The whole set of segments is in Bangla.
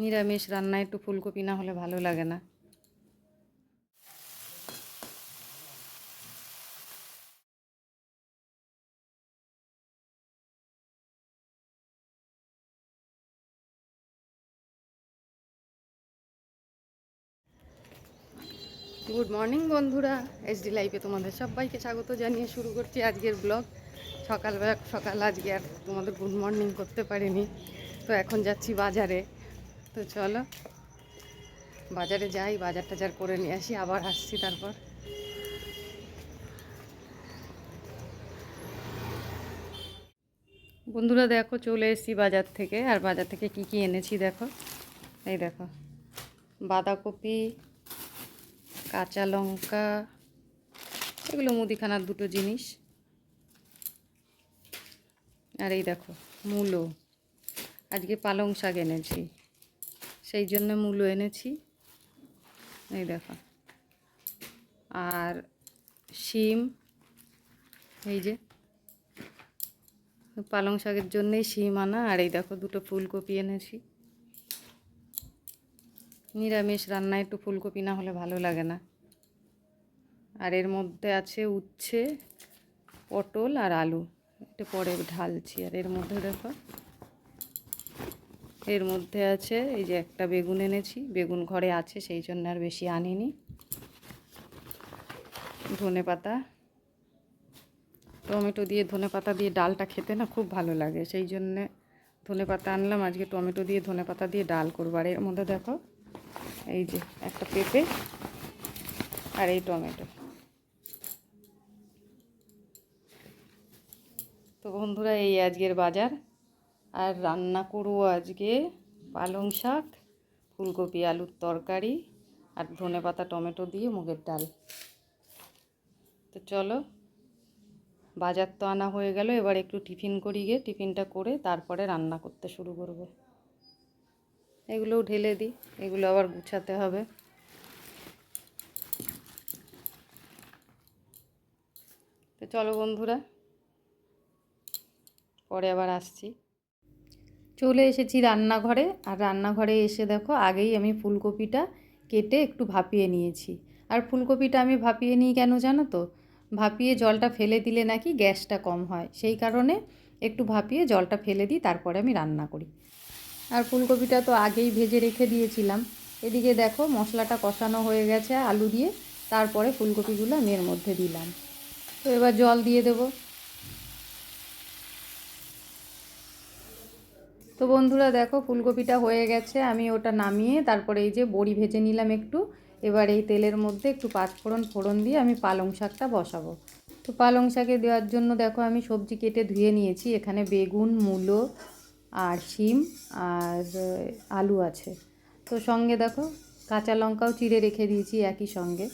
নিরামিষ রান্নায় একটু ফুলকপি না হলে ভালো লাগে না। গুড মর্নিং বন্ধুরা। এসডি লাইফে তোমাদের সবাইকে স্বাগত জানিয়ে শুরু করছি আজকের ব্লগ সকালবেলা, সকাল আজকে আর তোমাদের গুড মর্নিং করতে পারিনি। তো এখন যাচ্ছি বাজারে। তো চলো, বাজারে যাই, বাজার টাজার করে নিয়ে আসি, আবার আসছি তারপর। বন্ধুরা দেখো, চলে এসেছি বাজার থেকে, আর বাজার থেকে কি কি এনেছি দেখো। এই দেখো, বাঁধাকপি, কাঁচা লঙ্কা, এগুলো মুদিখানার দুটো জিনিস। আর এই দেখো, মূলো। আজকে পালং শাক এনেছি। সেই জন্য মূলো এনেছি। এই দেখো। আর শিম, এই যে পালং শাকের জন্যেই শিম আনা। আর এই দেখো, দুটো ফুলকপি এনেছি। নিরামিষ রান্নায় একটু ফুলকপি না হলে ভালো লাগে না। আর এর মধ্যে আছে উচ্ছে, পটল আর আলু। একটু পরে ঢালছি। আর এর মধ্যে দেখো এর মধ্যে আছে, এই যে একটা বেগুন এনেছি, বেগুন ঘরে আছে, সেই জন্য আর বেশি আনিনি। ধনে পাতা, টমেটো দিয়ে ধনে পাতা দিয়ে ডালটা খেতে না খুব ভালো লাগে, সেই জন্যে ধনে পাতা আনলাম, আজকে টমেটো দিয়ে ধনে পাতা দিয়ে ডাল করব। আর এর মধ্যে দেখো, এই যে একটা পেঁপে আর এই টমেটো। তো বন্ধুরা, এই আজকের বাজার। আর রান্না করব আজকে পালং শাক, ফুলকপি, আলুর তরকারি আর ধনে পাতা, টমেটো দিয়ে মুগের ডাল। তো চলো, বাজার তো আনা হয়ে গেল, এবার একটু টিফিন করি গিয়ে টিফিনটা করে তারপরে রান্না করতে শুরু করব। এগুলোও ঢেলে দিই, এগুলো আবার গুছাতে হবে। তো চলো বন্ধুরা, পরে আবার আসছি। চলে এসেছি রান্নাঘরে। আর রান্নাঘরে এসে দেখো, আগেই আমি ফুলকপিটা কেটে একটু ভাপিয়ে নিয়েছি। আর ফুলকপিটা আমি ভাপিয়ে নিই কেন জানো তো? ভাপিয়ে জলটা ফেলে দিলে নাকি গ্যাসটা কম হয়। সেই কারণে একটু ভাপিয়ে জলটা ফেলে দিই, তারপরে আমি রান্না করি। আর ফুলকপিটা তো আগেই ভেজে রেখে দিয়েছিলাম। এদিকে দেখো, মশলাটা কষানো হয়ে গেছে আলু দিয়ে। তারপরে ফুলকপিগুলো আমি এর মধ্যে দিলাম। তো এবার জল দিয়ে দেব। তো বন্ধুরা দেখো, ফুলকপিটা হয়ে গেছে, আমি ওটা নামিয়ে তারপরে এই যে বড়ি ভেজে নিলাম একটু। এবার এই তেলের মধ্যে একটু পাঁচফোড়ন ফোড়ন দিয়ে আমি পালং শাকটা বসাবো। তো পালং শাকে দেওয়ার জন্য দেখো, আমি সবজি কেটে ধুয়ে নিয়েছি। এখানে বেগুন, মূলো আর শিম আর আলু আছে। তো সঙ্গে দেখো, কাঁচা লঙ্কাও চিড়ে রেখে দিয়েছি একই সঙ্গে।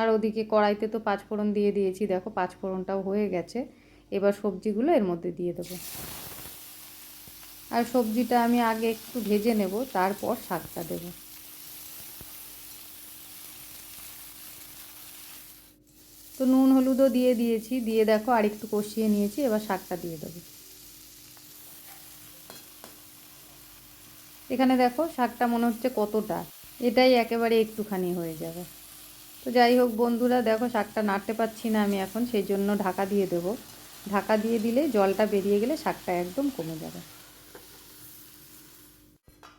আর ওদিকে কড়াইতে তো পাঁচফোড়ন দিয়ে দিয়েছি, দেখো পাঁচফোড়নটাও হয়ে গেছে। এবার সবজিগুলো এর মধ্যে দিয়ে দেবো। আর সবজিটা আমি আগে একটু ভেজে নেব, তারপর শাকটা দেবো। তো নুন, হলুদও দিয়ে দিয়েছি, দিয়ে দেখো আর একটু কষিয়ে নিয়েছি, এবার শাকটা দিয়ে দেবো। এখানে দেখো শাকটা মনে হচ্ছে কতটা, এটাই একেবারে একটুখানি হয়ে যাবে। তো যাই হোক বন্ধুরা, দেখো শাকটা নাড়তে পারছি না আমি এখন, সেই জন্য ঢাকা দিয়ে দেবো। ঢাকা দিয়ে দিলে জলটা বেরিয়ে গেলে শাকটা একদম কমে যাবে।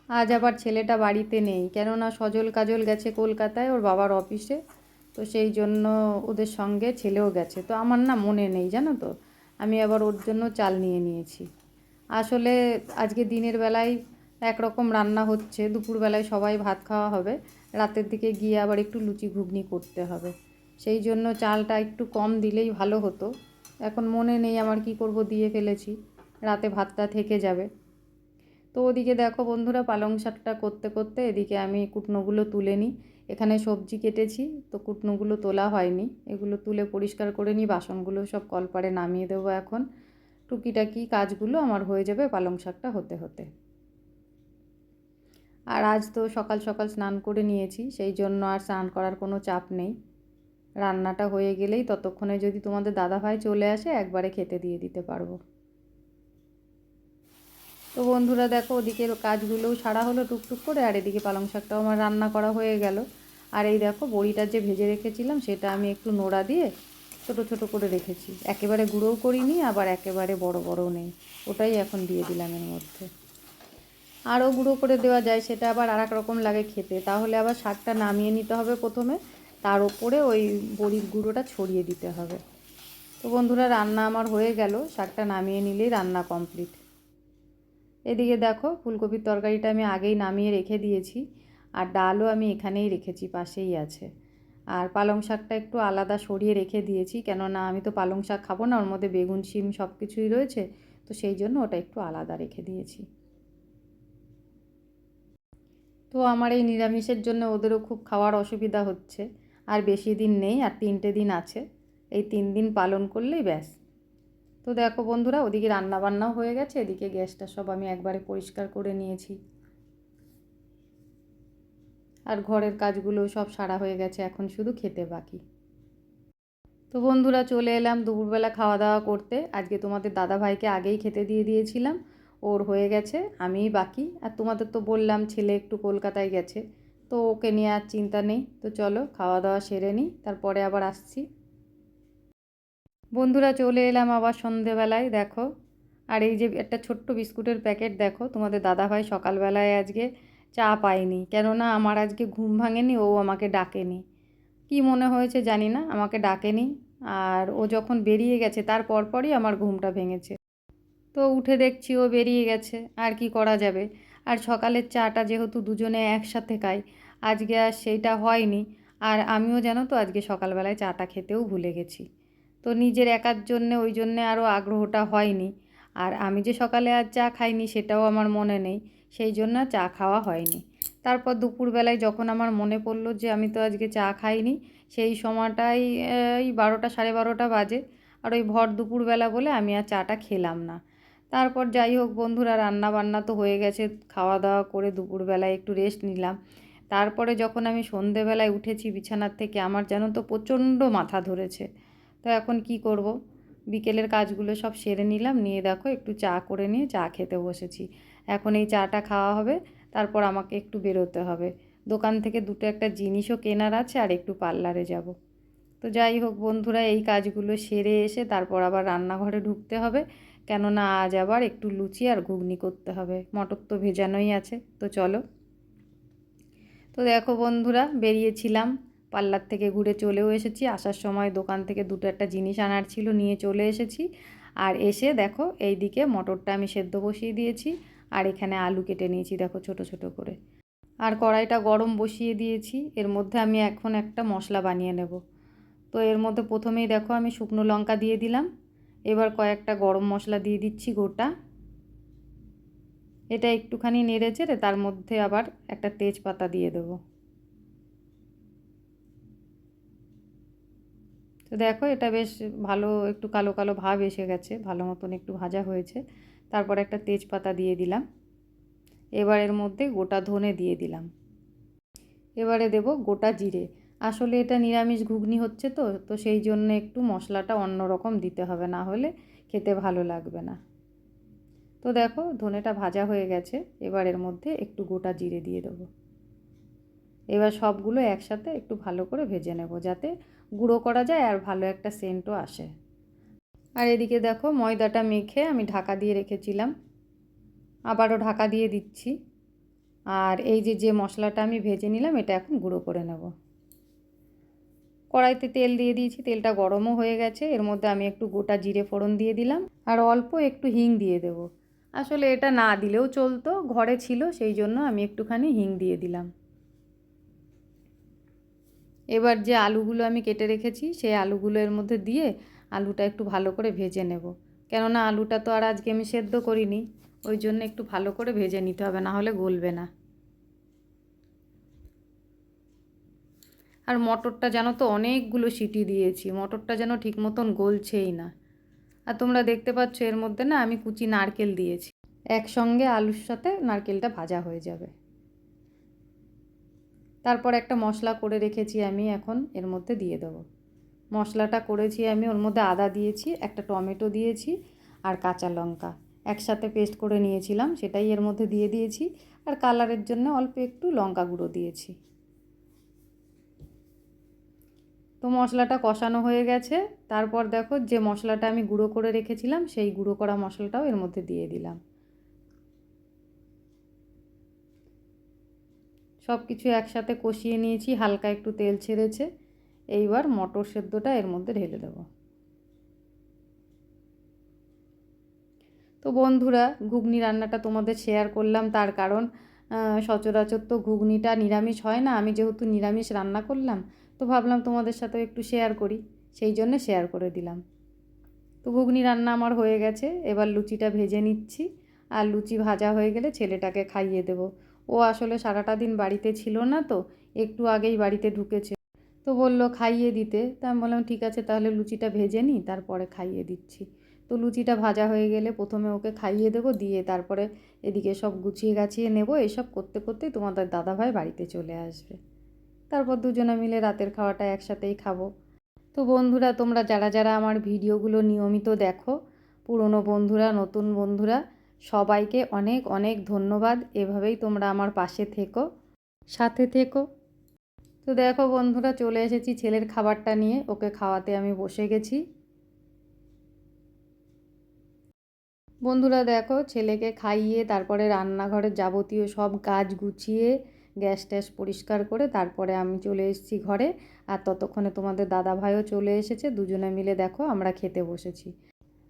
আজ আবার ছেলেটা বাড়িতে নেই। কেননা সজল কাজল গেছে কলকাতায়, ওর বাবার অফিসে। তো সেই জন্য ওদের সঙ্গে ছেলেও গেছে। তো আমার না মনে নেই, জানো তো? আমি আবার ওর জন্য চাল নিয়ে নিয়েছি। আসলে আজকে দিনের বেলায় একরকম রান্না হচ্ছে। দুপুরবেলায় সবাই ভাত খাওয়া হবে। রাতের দিকে গিয়ে আবার একটু লুচি ঘুগনি করতে হবে। সেই জন্য চালটা একটু কম দিলেই ভালো হতো। এখন মনে নেই আমার কি করব, দিয়ে ফেলেছি। রাতে ভাতটা থেকে যাবে। তো ওদিকে দেখো বন্ধুরা পালং শাকটা করতে করতে এদিকে আমি কুটনোগুলো তুলে নিই। এখানে সবজি কেটেছি, তো কুটনোগুলো তোলা হয়নি। এগুলো তুলে পরিষ্কার করে নিই, বাসনগুলো সব কলপারে নামিয়ে দেবো এখন। টুকিটাকি কাজগুলো আমার হয়ে যাবে পালং শাকটা হতে হতে। আর আজ তো সকাল সকাল স্নান করে নিয়েছি, সেই জন্য আর স্নান করার কোনো চাপ নেই। রান্নাটা হয়ে গেলেই ততক্ষণে যদি তোমাদের দাদাভাই চলে আসে, একবারে খেতে দিয়ে দিতে পারব। তো বন্ধুরা দেখো, ওদিকের কাজগুলোও সারা হলো টুকটুক করে, আর এদিকে পালং শাকটাও আমার রান্না করা হয়ে গেল। আর এই দেখো, বড়িটা যে ভেজে রেখেছিলাম, সেটা আমি একটু নোড়া দিয়ে ছোট ছোট করে রেখেছি। একেবারে গুঁড়োও করিনি, আবার একেবারে বড় বড়ও নেই। ওটাই এখন দিয়ে দিলাম এর মধ্যে। আরও গুঁড়ো করে দেওয়া যায়, সেটা আবার আর রকম লাগে খেতে। তাহলে আবার শাকটা নামিয়ে নিতে হবে প্রথমে। তার ওপরে ওই বড়ির গুঁড়োটা ছড়িয়ে দিতে হবে। তো বন্ধুরা, রান্না আমার হয়ে গেল। শাকটা নামিয়ে নিলেই রান্না কমপ্লিট। এদিকে দেখো, ফুলকপির তরকারিটা আমি আগেই নামিয়ে রেখে দিয়েছি আর ডালও আমি এখানেই রেখেছি, পাশেই আছে। আর পালং শাকটা একটু আলাদা সরিয়ে রেখে দিয়েছি, কেননা আমি তো পালং শাক খাব না, ওর মধ্যে বেগুন, শিম সব কিছুই রয়েছে, তো সেই জন্য ওটা একটু আলাদা রেখে দিয়েছি। তো আমার এই নিরামিষের জন্য ওদেরও খুব খাওয়ার অসুবিধা হচ্ছে, আর বেশি দিন নেই, আর তিনটে দিন আছে, এই তিন দিন পালন করলেই ব্যাস। তো দেখো বন্ধুরা, ওদিকে রান্না বান্নাও হয়ে গেছে, এদিকে গ্যাসটা সব আমি একবারে পরিষ্কার করে নিয়েছি। আর ঘরের কাজগুলো সব সারা হয়ে গেছে, এখন শুধু খেতে বাকি। তো বন্ধুরা, চলে এলাম দুপুরবেলা খাওয়া দাওয়া করতে। আজকে তোমাদের দাদা ভাইকে আগেই খেতে দিয়ে দিয়েছিলাম, ওর হয়ে গেছে, আমিই বাকি। আর তোমাদের তো বললাম, ছেলে একটু কলকাতায় গেছে, তো ওকে নিয়ে আর চিন্তা নেই। তো চলো খাওয়া দাওয়া সেরে নিই, তারপরে আবার আসছি। বন্ধুরা চলে এলাম আবার সন্ধেবেলায়, দেখো। আর এই যে একটা ছোট্ট বিস্কুটের প্যাকেট, দেখো, তোমাদের দাদাভাই সকালবেলায় আজকে চা পাইনি কেননা আমার আজকে ঘুম ভাঙেনি, ও আমাকে ডাকেনি। কি মনে হয়েছে জানি না, আমাকে ডাকেনি। আর ও যখন বেরিয়ে গেছে, তার পরপরই আমার ঘুমটা ভেঙেছে। তো উঠে দেখছি ও বেরিয়ে গেছে, আর কি করা যাবে? আর সকালের চাটা যেহেতু দুজনে একসাথে খাই, আজকে আর সেইটা হয়নি। আর আমিও জানো তো, আজকে সকালবেলায় চাটা খেতেও ভুলে গেছি। তো নিজের একার জন্যে ওই জন্যে আরও আগ্রহটা হয়নি। আর আমি যে সকালে আর চা খাইনি সেটাও আমার মনে নেই, সেই জন্য চা খাওয়া হয়নি। তারপর দুপুরবেলায় যখন আমার মনে পড়ল যে আমি তো আজকে চা খাইনি, সেই সময়টাই, এই বারোটা সাড়ে বারোটা বাজে, আর ওই ভর দুপুরবেলা বলে আমি আর চাটা খেলাম না। তারপর যাই হোক বন্ধুরা রান্না বান্না তো হয়ে গেছে খাওয়া দাওয়া করে দুপুরবেলায় একটু রেস্ট নিলাম। তারপরে যখন আমি সন্ধেবেলায় উঠেছি বিছানার থেকে, আমার যেন তো প্রচণ্ড মাথা ধরেছে। তো এখন কি করব? বিকেলের কাজগুলো সব সেরে নিলাম, নিয়ে দেখো একটু চা করে নিয়ে চা খেতে বসেছি। এখন এই চাটা খাওয়া হবে, তারপর আমাকে একটু বেরোতে হবে। দোকান থেকে দুটো একটা জিনিসও কেনার আছে আর একটু পার্লারে যাব। তো যাই হোক বন্ধুরা, এই কাজগুলো সেরে এসে তারপর আবার রান্নাঘরে ঢুকতে হবে। কেননা আজ আবার একটু লুচি আর ঘুগনি করতে হবে। মটর তো ভেজানোই আছে, তো চলো। তো দেখো বন্ধুরা, বেরিয়েছিলাম। পার্লার থেকে ঘুরে চলেও এসেছি। আসার সময় দোকান থেকে দুটো একটা জিনিস আনার ছিল, নিয়ে চলে এসেছি। আর এসে দেখো এই দিকে মটরটা আমি সেদ্ধ বসিয়ে দিয়েছি আর এখানে আলু কেটে নিয়েছি, দেখো ছোট ছোট করে। আর কড়াইটা গরম বসিয়ে দিয়েছি, এর মধ্যে আমি এখন একটা মশলা বানিয়ে নেব। তো এর মধ্যে প্রথমেই দেখো আমি শুকনো লঙ্কা দিয়ে দিলাম, এবার কয়েকটা গরম মশলা দিয়ে দিচ্ছি গোটা। এটা একটুখানি নেড়ে চেড়ে তার মধ্যে আবার একটা তেজপাতা দিয়ে দেবো। দেখো এটা বেশ ভালো, একটু কালো কালো ভাব এসে গেছে, ভালো মতন একটু ভাজা হয়েছে। তারপর একটা তেজপাতা দিয়ে দিলাম। এবার এর মধ্যে গোটা ধনে দিয়ে দিলাম। এবারে দেব গোটা জিরে। আসলে এটা নিরামিষ ঘুগনি হচ্ছে তো তো সেই জন্য একটু মশলাটা অন্য রকম দিতে হবে, না হলে খেতে ভালো লাগবে না। তো দেখো ধনেটা ভাজা হয়ে গেছে, এবার এর মধ্যে একটু গোটা জিরে দিয়ে দেবো। এবার সবগুলো একসাথে একটু ভালো করে ভেজে নেব, যাতে গুঁড়ো করা যায় আর ভালো একটা সেন্টও আসে। আর এদিকে দেখো ময়দাটা মেখে আমি ঢাকা দিয়ে রেখেছিলাম। আবারও ঢাকা দিয়ে দিচ্ছি। আর এই যে যে মশলাটা আমি ভেজে নিলাম, এটা এখন গুঁড়ো করে নেব। কড়াইতে তেল দিয়ে দিয়েছি, তেলটা গরমও হয়ে গেছে। এর মধ্যে আমি একটু গোটা জিরে ফোড়ন দিয়ে দিলাম। আর অল্প একটু হিং দিয়ে দেব। আসলে এটা না দিলেও চলতো, ঘরে ছিল, সেই জন্য আমি একটুখানি হিং দিয়ে দিলাম। এবার যে আলুগুলো আমি কেটে রেখেছি, সেই আলুগুলো এর মধ্যে দিয়ে আলুটা একটু ভালো করে ভেজে নেব। কেননা আলুটা তো আর আজকে আমি সেদ্ধ করিনি, ওই জন্য একটু ভালো করে ভেজে নিতে হবে, না হলে গলবে না। আর মটরটা যেন তো, অনেকগুলো সিটি দিয়েছি, মটরটা যেন ঠিক মতন গলছেই না। আর তোমরা দেখতে পাচ্ছ এর মধ্যে না, আমি কুচি নারকেল দিয়েছি। একসঙ্গে আলুর সাথে নারকেলটা ভাজা হয়ে যাবে। তারপর একটা মশলা করে রেখেছি আমি এখন, এর মধ্যে দিয়ে দেবো। মশলাটা করেছি আমি, ওর মধ্যে আদা দিয়েছি, একটা টমেটো দিয়েছি আর কাঁচা লঙ্কা। একসাথে পেস্ট করে নিয়েছিলাম, সেটাই এর মধ্যে দিয়ে দিয়েছি আর কালারের জন্য অল্প একটু লঙ্কা গুঁড়ো দিয়েছি। তো মশলাটা কষানো হয়ে গেছে, তারপর দেখো যে মশলাটা আমি গুঁড়ো করে রেখেছিলাম, সেই গুঁড়ো করা মশলাটাও এর মধ্যে দিয়ে দিলাম। সব কিছু একসাথে কষিয়ে নিয়েছি, হালকা একটু তেল ছেড়েছে। এইবার মটর সেদ্ধটা এর মধ্যে ঢেলে দেবো। তো বন্ধুরা, ঘুগনি রান্নাটা তোমাদের শেয়ার করলাম, তার কারণ সচরাচর তো ঘুগনিটা নিরামিষ হয় না, আমি যেহেতু নিরামিষ রান্না করলাম, তো ভাবলাম তোমাদের সাথেও একটু শেয়ার করি, সেই জন্য শেয়ার করে দিলাম। তো ঘুগনি রান্না আমার হয়ে গেছে, এবার লুচিটা ভেজে নিচ্ছি, আর লুচি ভাজা হয়ে গেলে ছেলেটাকে খাইয়ে দেব। ও আসলে সারাটা দিন বাড়িতে ছিল না তো, একটু আগেই বাড়িতে ঢুকেছে। তো বলল খাইয়ে দিতে। তা আমি বললাম, ঠিক আছে, তাহলে লুচিটা ভেজে নিই তারপরে খাইয়ে দিচ্ছি। তো লুচিটা ভাজা হয়ে গেলে প্রথমে ওকে খাইয়ে দেবো, দিয়ে তারপরে এদিকে সব গুছিয়ে গাছিয়ে নেব। এসব করতে করতেই তোমাদের দাদাভাই বাড়িতে চলে আসবে। তারপর দুজনে মিলে রাতের খাওয়াটা একসাথেই খাব। তো বন্ধুরা, তোমরা যারা যারা আমার ভিডিওগুলো নিয়মিত দেখো, পুরনো বন্ধুরা, নতুন বন্ধুরা সবাইকে অনেক অনেক ধন্যবাদ। এভাবেই তোমরা আমার পাশে থেকো, সাথে থেকো। তো দেখো বন্ধুরা, চলে এসেছি ছেলের খাবারটা নিয়ে। ওকে খাওয়াতে আমি বসে গেছি। বন্ধুরা দেখো, ছেলেকে খাইয়ে তারপরে রান্নাঘরের যাবতীয় সব কাজ গুছিয়ে, গ্যাস ট্যাস পরিষ্কার করে তারপরে আমি চলে এসেছি ঘরে। আর ততক্ষণে তোমাদের দাদা ভাইও চলে এসেছে। দুজনে মিলে দেখো আমরা খেতে বসেছি।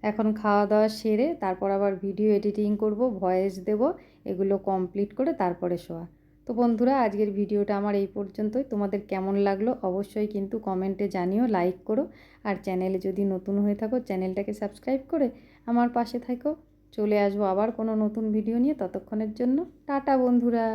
এখন খাওয়া দাওয়া সেরে তারপর আবার ভিডিও এডিটিং করব, ভয়েস দেব, এগুলো কমপ্লিট করে তারপরে শোয়া। তো বন্ধুরা, আজকের ভিডিওটা আমার এই পর্যন্তই। তোমাদের কেমন লাগল অবশ্যই কিন্তু কমেন্টে জানিও, লাইক করো। আর চ্যানেলে যদি নতুন হয়ে থাকো, চ্যানেলটাকে সাবস্ক্রাইব করে আমার পাশে থাকো। চলে আসব আবার কোনো নতুন ভিডিও নিয়ে ততক্ষণের জন্য। টাটা বন্ধুরা!